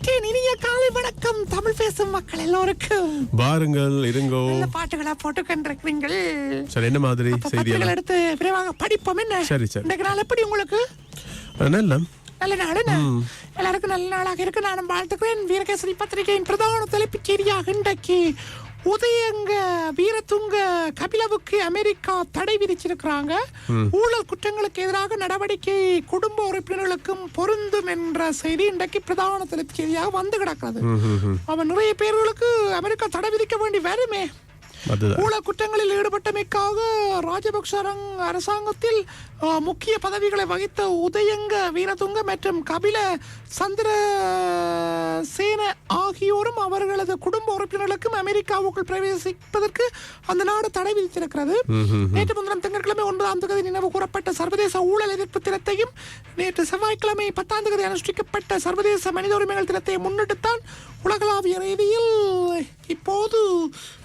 வந்துட்டேன் இனிய காலை வணக்கம். தமிழ் பேசும் மக்கள் எல்லோருக்கும். பாருங்கள் இருங்கோ. நல்ல பாட்டுகளா போட்டு கண்டிருக்கிறீங்கள் சரி என்ன மாதிரி அப்ப செய்தி பத்திரிகைகள் எல்லாம்? எடுத்து விரைவாக படிப்போம். என்ன? சரி, சரி. இன்றைக்கு நாள் எப்படி உங்களுக்கு? நல்ல நல்ல நாள்? எல்லாருக்கும் நல்ல நாளாக இருக்கு. நானும் வாழ்த்துக்கிறேன். வீரகேசரி பத்திரிகையின் பிரதான தலைப்புச் செய்தியாக இன்றைக்கு உதயங்க வீரதுங்க கபிலவுக்கு அமெரிக்கா தடை விதிச்சிருக்கிறாங்க. ஊழல் குற்றங்களுக்கு எதிராக நடவடிக்கை குடும்ப உறுப்பினர்களுக்கும் பொருந்தும் என்ற செய்தி இன்றைக்கு பிரதான தலைப்புச் செய்தியாக வந்து கிடக்கிறது. அவன் நிறைய பேர்களுக்கு அமெரிக்கா தடை விதிக்க வேண்டி வருமே. ஊழல் குற்றங்களில் ஈடுபட்டமைக்காக ராஜபக்ஷ அரசாங்கத்தில் முக்கிய பதவிகளை வகித்த உதயங்க வீரதுங்க மற்றும் கபில சந்திர சேன ஆகியோரும் அவர்களது குடும்ப உறுப்பினர்களுக்கும் அமெரிக்காவுக்குள் பிரவேசிப்பதற்கு அந்த நாடு தடை விதித்திருக்கிறது. நேற்று முன்தினம் திங்கட்கிழமை ஒன்பதாம் தேதி நினைவு கூறப்பட்ட சர்வதேச ஊழல் எதிர்ப்பு தினத்தையும் நேற்று செவ்வாய்க்கிழமை பத்தாம் தேதி அனுஷ்டிக்கப்பட்ட சர்வதேச மனித உரிமைகள் தினத்தை முன்னிட்டுத்தான் உலகளாவிய ரீதியில் இப்போது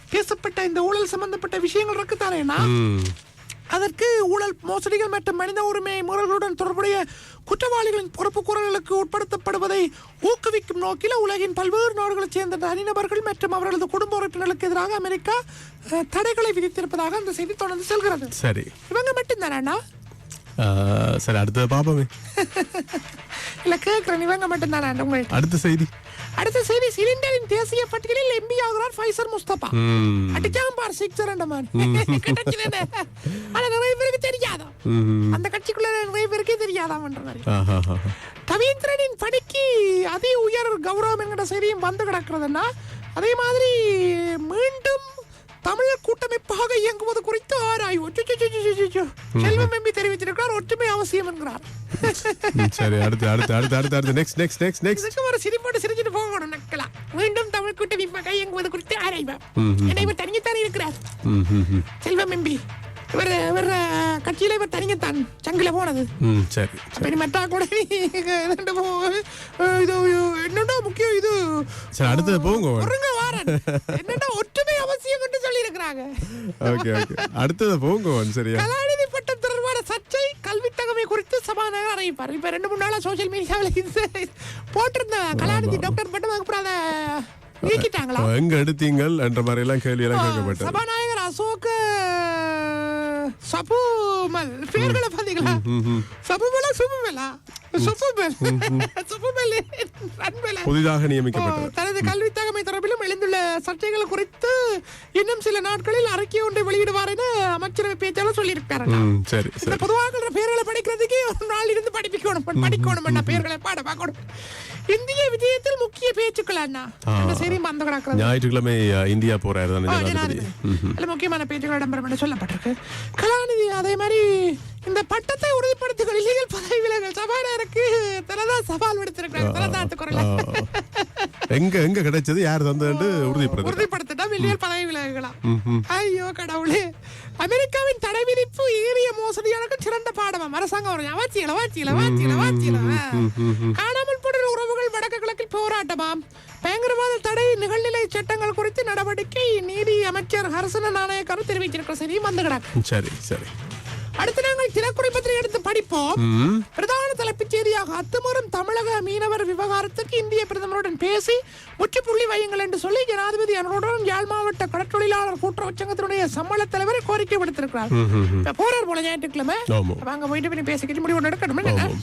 பேசப்பட்ட இந்த ஊழல் சம்பந்தப்பட்ட விஷயங்கள் இருக்குதானேனா ம். அதற்கு ஊழல் மோசடிகள் மற்றும் மனித உரிமை மீறல்களுடன் தொடர்புடைய குற்றவாளிகளின் பொறுப்பு கூறல்களுக்கு உட்படுத்தப்படுவதை ஊக்குவிக்கும் நோக்கில் உலகின் பல்வேறு நாடுகளைச் சேர்ந்த தனிநபர்கள் மற்றும் அவர்களது குடும்ப உறுப்பினர்களுக்கு எதிராக அமெரிக்கா தடைகளை விதித்திருப்பதாக அந்த செய்தி தொடர்ந்து செல்கிறது. சரி. இவங்க மட்டும்தானா ஆ, சரி அடுத்தது பாப்போமே. இல்ல கேட்கிறேன் இவங்க மட்டும்தானா உங்கள்ட்ட? அடுத்த செய்தி. அடுத்த செய்தி சிலிண்டரின் தேசிய பட்டியலில் எம்பி ஆகிறார் ஃபைசர் முஸ்தபா. அடிச்சாம் பார் சிக்ஸர் மாதிரி கிடைச்சதுன்னு. ஆனா நிறைய பேருக்கு தெரியாதா. அந்த கட்சிக்குள்ள நிறைய பேருக்கே தெரியாதாமன்ற மாதிரி. ரவீந்திரனின் பணிக்கு அதி உயர் கௌரவம் என்கிற செய்தியும் வந்து கிடக்கிறதுன்னா அதே மாதிரி மீண்டும் தமிழர் கூட்டமைப்பாக இயங்குவது குறித்து ஆராய்வு. செல்வம் எம்பி தெரிவித்திருக்கிறார் ஒற்றுமை அவசியம் என்கிறார் சரி அடுத்து அடுத்து அடுத்து அடுத்து நெக்ஸ்ட் நெக்ஸ்ட் நெக்ஸ்ட் நெக்ஸ்ட் ஒரு சிரிப்போடு போகணும் நக்கலாம் மீண்டும் தமிழ் கூட்டமைப்பாக இயங்குவது குறித்து ஆராய்வு ஏன்னா இவர் தனியத்தானே இருக்கிறார். செல்வம் எம்பி. இவர் இவர் கட்சியில இவர் தனியத்தான். சங்கில போனது. சரி மற்றா கூட இது என்னடா முக்கியம் இது? சரி அடுத்தது போங்க. ஒருங்க வாரன். என்னடா ஒற்றுமை அவசியம் என்று சொல்லி இருக்கிறாங்க ஓகே ஓகே. அடுத்தது போங்க சரியா? கலாநிதி பட்டம் தொடர்பான சர்ச்சை கல்வி தகமை குறித்து சபாநாயகர் அறிவிப்பார். இப்ப ரெண்டு மூணு நாளா சோசியல் மீடியாவில் போட்டிருந்த கலாநிதி டாக்டர் பட்டம் அதுக்கப்புறம் அதை நீக்கிட்டாங்களா? எங்க எடுத்தீங்கள் என்ற மாதிரி எல்லாம் கேள்வி எல்லாம் கேட்கப்பட்டது. சபாநாயகர் அசோக் சபுமல் பேர்களை பாத்தீங்களா சபுமலா சுபுமலா புதிதாக நியமிக்கப்பட்டது. தனது கல்வி தகமை தொடர்பிலும் எழுந்துள்ள சர்ச்சைகள் குறித்து இன்னும் சில நாட்களில் அறிக்கை ஒன்றை வெளியிடுவார் என அமைச்சரவை பேச்சாளர் சொல்லியிருக்காரு ம் சரி இந்த சரி. பொதுவாக பேர்களை படிக்கிறதுக்கு ஒரு நாள் இருந்து படிக்கணும் படிக்கணும் என்ன பேர்களை பாட பார்க்கணும். இந்திய விஜயத்தில் முக்கிய பேச்சுக்கள் அண்ணா செய்தி மந்த கிடக்கிறது ஞாயிற்றுக்கிழமை இந்தியா போறாரு முக்கியமான பேச்சுக்கள் இடம்பெறும் என்று சொல்லப்பட்டிருக்கு. கலாநிதி அதே மாதிரி இந்த பட்டத்தை உறுதிப்படுத்துகிற இல்லீகல் பதவி விலகல். சபாநாயகருக்கு தனதா சவால் விடுத்திருக்கிறார் தனதாத்து குரல. எங்க எங்க கிடைச்சது? யார் தந்தது உறுதிப்படுத்த உறுதிப்படுத்திட்டா மில்லியன் பதவி விலகலாம் ஐயோ கடவுளே. அமெரிக்காவின் தடை விதிப்பு ஏறிய மோசடியாளருக்கு சிறந்த பாடமாம் அரசாங்கம் ஒரு வாச்சியல வாச்சியல வாச்சியல வாச்சியல காணாமல் போன உறவுகள் வடக்கு கிழக்கில் போராட்டமாம். பயங்கரவாத தடை நிகழ்நிலை சட்டங்கள் குறித்து நடவடிக்கை நீதி அமைச்சர் ஹர்சன நாணயக்காரர் தெரிவிச்சிருக்கிற செய்தியும் வந்து கிடக்கு சரி சரி. அடுத்து நாங்கள் தினக்குறி பத்திரிகை எடுத்து படிப்போம். பிரதான தலைப்புச் செய்தியாக அத்துமீறும் தமிழக மீனவர் விவகாரத்துக்கு இந்திய பிரதமருடன் பேசி முற்றுப்புள்ளி வையுங்கள் என்று சொல்லி ஜனாதிபதி அனுடன் யாழ் மாவட்ட கடற்றொழிலாளர் கூட்டுறவு சங்கத்தினுடைய சம்பள தலைவரை கோரிக்கை விடுத்திருக்கிறார். போறார் போல ஞாயிற்றுக்கிழமை. அங்க போயிட்டு போய் பேசிக்கிட்டு முடிவு எடுக்கணும்?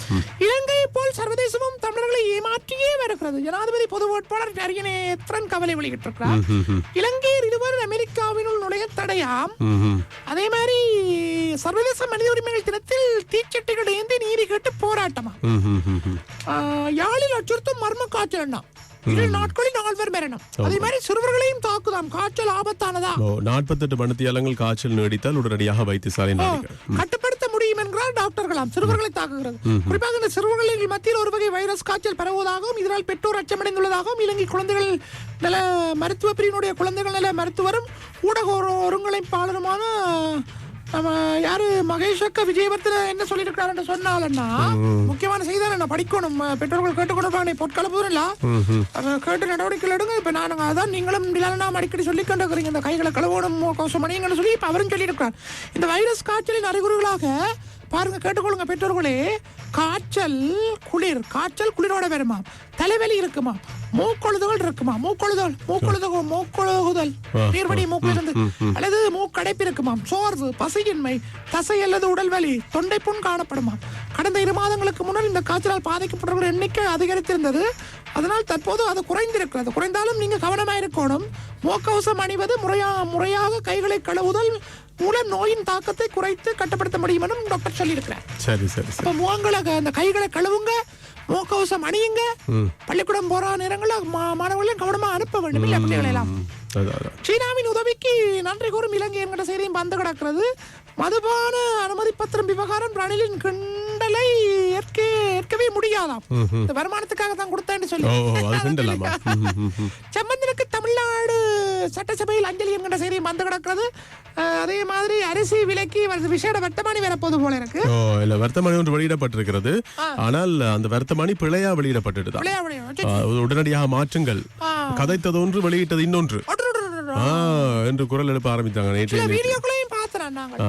இலங்கையை போல் சர்வதேசமும் தமிழர்களை ஏமாற்றியே வருகிறது. ஜனாதிபதி பொது வேட்பாளர் அரியநேத்திரன் கவலை வெளியிட்டிருக்கிறார். இலங்கையர் இருவர் அமெரிக்காவினுள் நுழைய தடையாம். அதே மாதிரி சர்வதேச மனித உரிமைகள் தினத்தில் தீச்சட்டிகள் ஏந்தி நீதி கேட்டு போராட்டமா யாழில் அச்சுறுத்தும் மர்ம காய்ச்சல் இரு நாட்களில் நால்வர் மரணம். அதே மாதிரி சிறுவர்களையும் தாக்குதாம். காய்ச்சல் ஆபத்தானதா? நாற்பத்தெட்டு மணித்தியாலங்கள் காய்ச்சல் நீடித்தால் உடனடியாக வைத்தியசாலை கட்டுப்படுத்த முடியும் என்கிறார் டாக்டர்களாம். சிறுவர்களை தாக்குகிறது. குறிப்பாக இந்த சிறுவர்களின் மத்தியில் ஒரு வகை வைரஸ் காய்ச்சல் பரவுவதாகவும் இதனால் பெற்றோர் அச்சமடைந்துள்ளதாகவும் இலங்கை குழந்தைகள் நல மருத்துவ பிரிவினுடைய குழந்தைகள் நல மருத்துவரும் ஊடக ஒரு- ஒருங்கிணைப்பாளருமான நம்ம யாரு? மகேஷ் அக்கா விஜயவர்த்தன என்ன சொல்லியிருக்காருன்னு சொன்னாலன்னா முக்கியமான செய்தி நான் படிக்கணும். பெற்றோர்கள் கேட்டுக்கொண்டு பொற்கால போதும்ல கேட்டு நடவடிக்கைகள் எடுங்க. இப்ப நானுங்க அதான் நீங்களும் நாம் அடிக்கடி சொல்லி கொண்டிருக்கிறீங்க இந்த கைகளை கழுவணும் கோசம் மணிங்கன்னு சொல்லி இப்ப அவரும் சொல்லியிருக்கிறார். இந்த வைரஸ் காய்ச்சலின் அறிகுறிகளாக பாருங்க கேட்டுக்கொள்ளுங்க பெற்றோர்களே. காய்ச்சல் குளிர். காய்ச்சல் குளிரோட வருமா தலைவலி இருக்குமா மூக்கொழுதுகள் இருக்குமா? மூக்கொழுதல். மூக்கொழுதுகள் மூக்கொழுகுதல். நீர்வடி மூக்கிலிருந்து அல்லது மூக்கடைப்பு இருக்குமாம் சோர்வு பசியின்மை தசை அல்லது உடல் வலி தொண்டை புண் காணப்படுமா கடந்த இரு மாதங்களுக்கு முன்னர் இந்த காய்ச்சலால் பாதிக்கப்பட்டவர்கள் எண்ணிக்கை அதிகரித்திருந்தது. அதனால் தற்போது அது குறைந்திருக்கிறது. குறைந்தாலும் நீங்க கவனமா இருக்கணும் முகக்கவசம் அணிவது முறையா முறையாக கைகளை கழுவுதல் மூலம் நோயின் தாக்கத்தை குறைத்து கட்டுப்படுத்த முடியும் எனும் டாக்டர் சொல்லியிருக்கிறார். சரி சரி அப்ப முகங்களை அந்த கைகளை கழுவுங்க. முகக்கவசம் அணியுங்க. பள்ளிக்கூடம் போற நேரங்களில் மாணவர்களையும் கவனமா அனுப்ப வேண்டும். இல்ல பிள்ளைகளை எல்லாம் சீனாவின் உதவிக்கு நன்றி கூறும் இலங்கை என்கிற செய்தியும் வந்து கிடக்கிறது. மதுபான அனுமதி பத்திரம் விவகாரம் ரணிலின் கிண்டலை ஏற்க ஏற்கவே முடியாதாம். இந்த வருமானத்துக்காக தான் கொடுத்தேன்னு சொல்லி. ஓ சட்டசபையில் அஞ்சலி என்கிற செய்தியும் வந்து கிடக்கிறது. அதே மாதிரி அரிசி விலைக்கு விசேட வர்த்தமானி வரப்போது போல இருக்கு இல்ல வர்த்தமானி ஒன்று வெளியிடப்பட்டிருக்கிறது. ஆனால் அந்த வர்த்தமானி பிழையா வெளியிடப்பட்டுதான் விளையா விளையா ஆ, உடனடியாக மாற்றுங்கள். கதைத்தது ஒன்று வெளியிட்டது இன்னொன்று. என்று குரல் எழுப்ப ஆரம்பித்தாங்க நேற்று நாங்கள்.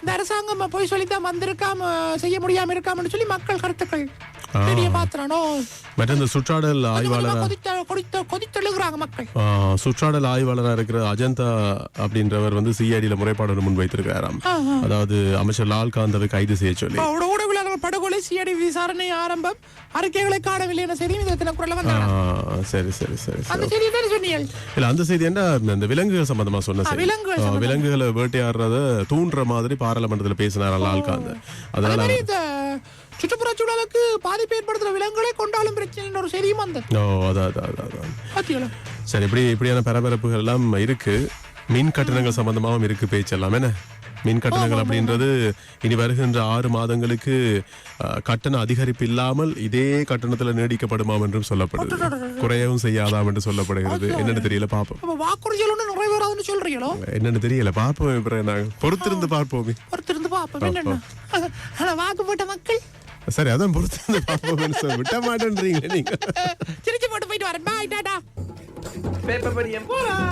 இந்த அரசாங்கம் போய் சொல்லித்தான் வந்திருக்காம செய்ய முடியாம இருக்காமன்னு சொல்லி மக்கள் கருத்துக்கள் பெரிய பாத்திரனோ மற்ற இந்த சுற்றாடல் ஆய்வாளர்? கொதித்த கொதித்த கொதித்தெழுகிறாங்க மக்கள். சுற்றாடல் ஆய்வாளராக இருக்கிற அஜந்தா அப்படின்றவர் வந்து சிஐடியில முறைப்பாடு ஒன்று முன்வைத்திருக்கிறாராம் அதாவது அமைச்சர் லால்காந்தவை கைது செய்ய சொல்லி. அவரோட ஊடகவியலாளர்கள் படுகொலை சிஐடி விசாரணை ஆரம்பம். அறிக்கைகளை காணவில்லை என செய்தி இந்த தினக்குரல ஆ, வந்தாங்க சரி சரி சரி. அந்த செய்தி தானே சொன்னீங்க இல்ல அந்த செய்தி என்ன இந்த விலங்குகள் சம்பந்தமா சொன்ன செய்தி. விலங்குகள் வேட்டையாடுறத தூண்டுற மாதிரி பாராளுமன்றத்துல பேசினார் லால்காந்த் அதே அதனால சுற்றுப்புற சூழலுக்கு பாதிப்பு ஏற்படுத்துற விலங்குகளை கொண்டாலும் பிரச்சனை ஒரு செய்தியும் வந்தது. ஓ அதான் அதான் அதான், அதான். பாத்தீங்களா சரி இப்படி இப்படியான பரபரப்புகள் எல்லாம் இருக்கு. மின் கட்டணங்கள் சம்பந்தமாவும் இருக்கு பேச்செல்லாம். என்ன? மின் கட்டணங்கள் அப்படின்றது இனி வருகின்ற ஆறு மாதங்களுக்கு கட்டண அதிகரிப்பு இல்லாமல் இதே கட்டணத்துல நீடிக்கப்படுமாம் என்றும் சொல்லப்படுது. குறையவும் செய்யாதாம் என்று சொல்லப்படுகிறது. என்னன்னு தெரியல பாப்போம். அப்ப வாக்குறுதிகள் ஒன்றும் நிறைவேறாதுன்னு சொல்றீங்களோ? என்னன்னு தெரியல பாப்போம் பிறகு நாங்க பொறுத்திருந்து பார்ப்போமே. என்னன்னா? ஆனா வாக்கு போட்ட மக்கள்? சரி அதான் பொறுத்திருந்து பார்ப்போம் சொல்ல விட்ட மாட்டேன்றீங்க நீங்க. சிரிச்சு போட்டு போயிட்டு வரேன். பாய் டாடா. பேப்பர் படியம் போலாம்